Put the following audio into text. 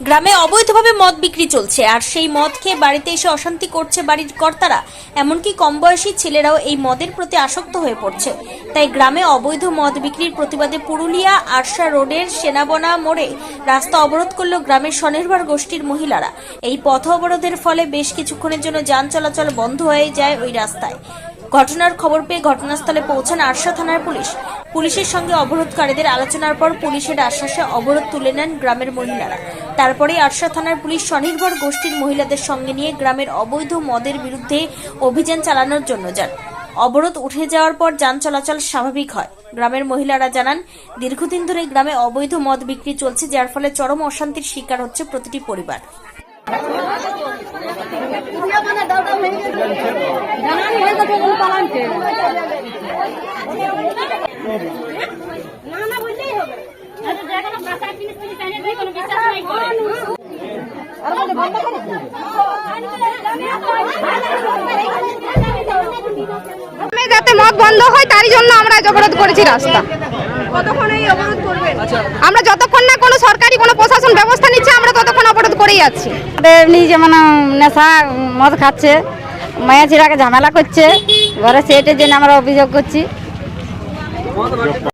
গ্রামে অবৈধভাবে মদ বিক্রি চলছে, আর সেই মদ খেয়ে বাড়িতে এসে অশান্তি করছে বাড়ির কর্তারা। এমনকি কম বয়সী ছেলেরাও এই মদের প্রতি আসক্ত হয়ে পড়ছে। তাই গ্রামে অবৈধ মদ বিক্রির প্রতিবাদে পুরুলিয়া আরশা রোডের সেনাবনা মোড়ে রাস্তা অবরোধ করল গ্রামের স্বনির্ভর গোষ্ঠীর মহিলারা। এই পথ অবরোধের ফলে বেশ কিছুক্ষণের জন্য যান চলাচল বন্ধ হয়ে যায় ওই রাস্তায়। ঘটনার খবর পেয়ে ঘটনাস্থলে পৌঁছান আরশা থানার পুলিশ। পুলিশের সঙ্গে অবরোধকারীদের আলোচনার পর পুলিশের আশ্বাসে অবরোধ তুলে নেন গ্রামের মহিলারা। তারপরে আরশা থানার পুলিশ স্বনির্ভর গোষ্ঠীর মহিলাদের সঙ্গে নিয়ে গ্রামের অবৈধ মদের বিরুদ্ধে অভিযান চালানোর জন্য যান। অবরোধ উঠে যাওয়ার পর যান চলাচল স্বাভাবিক হয়। গ্রামের মহিলারা জানান, দীর্ঘদিন ধরে গ্রামে অবৈধ মদ বিক্রি চলছে, যার ফলে চরম অশান্তির শিকার হচ্ছে প্রতিটি পরিবার জানানি হয়ে গেছে কোনো পালানকে না না বললেই হবে যাতে মদ বন্ধ হয় তারই জন্য আমরা অবরোধ করেছি রাস্তা। আমরা যতক্ষণ না কোনো সরকারি কোনো প্রশাসন ব্যবস্থা নিচ্ছে আমরা ততক্ষণ অবরোধ করেই যাচ্ছি। এমনি যেমন নেশা মদ খাচ্ছে। মায়া ছেড়াকে ঝামেলা করছে। ঘরে সেটের জন্য আমরা অভিযোগ করছি।